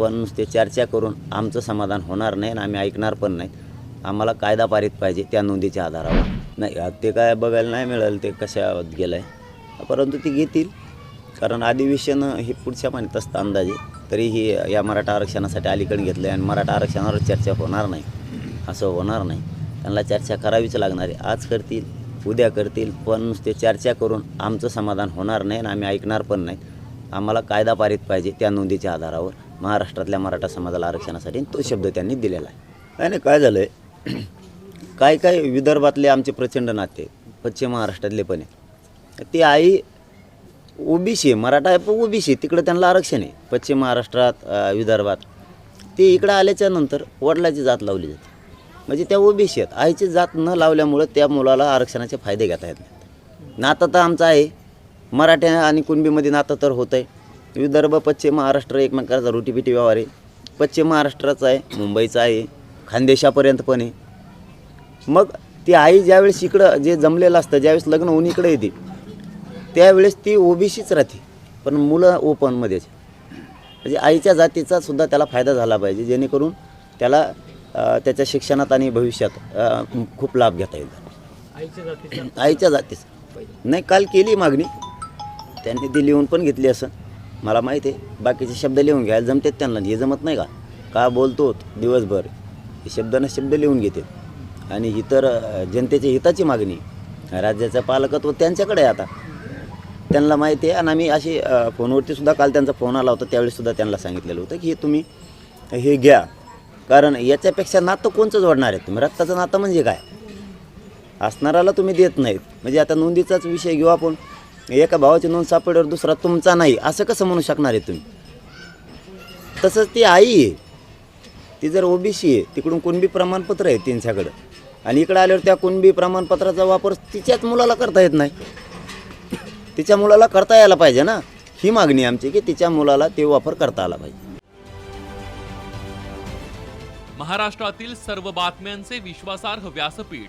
पण नुसते चर्चा करून आमचं समाधान होणार नाही आणि आम्ही ऐकणार पण नाही. आम्हाला कायदा पारित पाहिजे त्या नोंदीच्या आधारावर. नाही ते काय बघायला नाही मिळेल ते कशा गेलं आहे परंतु ते घेतील. कारण अधिवेशन हे पुढच्या महिन्यात असतं अंदाजे. तरीही या मराठा आरक्षणासाठी अलीकडे घेतलं आहे आणि मराठा आरक्षणावर चर्चा होणार नाही. असं होणार नाही. त्यांना चर्चा करावीच लागणार आहे. आज करतील उद्या करतील पण नुसते चर्चा करून आमचं समाधान होणार नाही आणि आम्ही ऐकणार पण नाही. आम्हाला कायदा पारित पाहिजे त्या नोंदीच्या आधारावर महाराष्ट्रातल्या मराठा समाजाला आरक्षणासाठी आणि तो शब्द त्यांनी दिलेला आहे. काय नाही काय झालं आहे काय काय विदर्भातले आमचे प्रचंड नाते पश्चिम महाराष्ट्रातले पण आहे ती आई ओबीसी आहे मराठा आहे पण ओबीसी तिकडं त्यांना आरक्षण आहे. पश्चिम महाराष्ट्रात विदर्भात. ते इकडं आल्याच्यानंतर वडिलाची जात लावली जाते. म्हणजे त्या ओबीसी आहेत. आईची जात न लावल्यामुळं त्या मुलाला आरक्षणाचे फायदे घेता येत नाहीत. नातं तर आमचं आहे. मराठ्या आणि कुणबीमध्ये नातं तर होतं आहे विदर्भ पश्चिम महाराष्ट्र एकमेकांचा रोटीपिटी व्यवहार आहे. पश्चिम महाराष्ट्राचा आहे मुंबईचा आहे खानदेशापर्यंत पण आहे. मग ती आई ज्यावेळेस इकडं जे जमलेलं असतं ज्यावेळेस लग्न होऊन इकडे येते त्यावेळेस ती ओबीसीच राहते. पण मुलं ओपनमध्येच म्हणजे आईच्या जातीचा सुद्धा त्याला फायदा झाला पाहिजे जेणेकरून त्याला त्याच्या शिक्षणात आणि भविष्यात खूप लाभ घेता येईल. आईच्या जातीचा. आईच्या जातीचा. नाही काल केली मागणी. त्यांनी ती लिहून पण घेतली असं. मला माहीत आहे. बाकीचे शब्द लिहून घ्यायला जमतात त्यांना. हे जमत नाही का? का बोलतो दिवसभर? हे शब्द शब्द लिहून घेते आणि इतर जनतेच्या हिताची मागणी. राज्याचं पालकत्व त्यांच्याकडे आहे आता. त्यांना माहिती आहे. आणि आम्ही अशी फोनवरती सुद्धा काल त्यांचा फोन आला होता. त्यावेळी सुद्धा त्यांना सांगितलेलं होतं की हे तुम्ही हे घ्या. कारण याच्यापेक्षा नातं कोणचं जोडणार आहे? तुम्ही रक्ताचं नातं म्हणजे काय? असणाराला तुम्ही देत नाहीत. म्हणजे आता नोंदीचाच विषय घेऊ आपण. एका भावाची नोंद सापडल्यावर दुसरा तुमचा नाही. असं कसं म्हणू शकणार आहे तुम्ही? तसंच ती आई आहे. ती जर ओबीसी आहे तिकडून कुणबी प्रमाणपत्र आहे त्यांच्याकडं? आणि इकडं आल्यावर त्या कुणबी प्रमाणपत्राचा वापर तिच्याच मुलाला करता येत नाही. तिच्या मुलाला करता यायला पाहिजे ना? ही मागणी आमची की तिच्या मुलाला ते वापर करता आला पाहिजे. महाराष्ट्रातील सर्व बातम्यांचे विश्वासार्ह व्यासपीठ.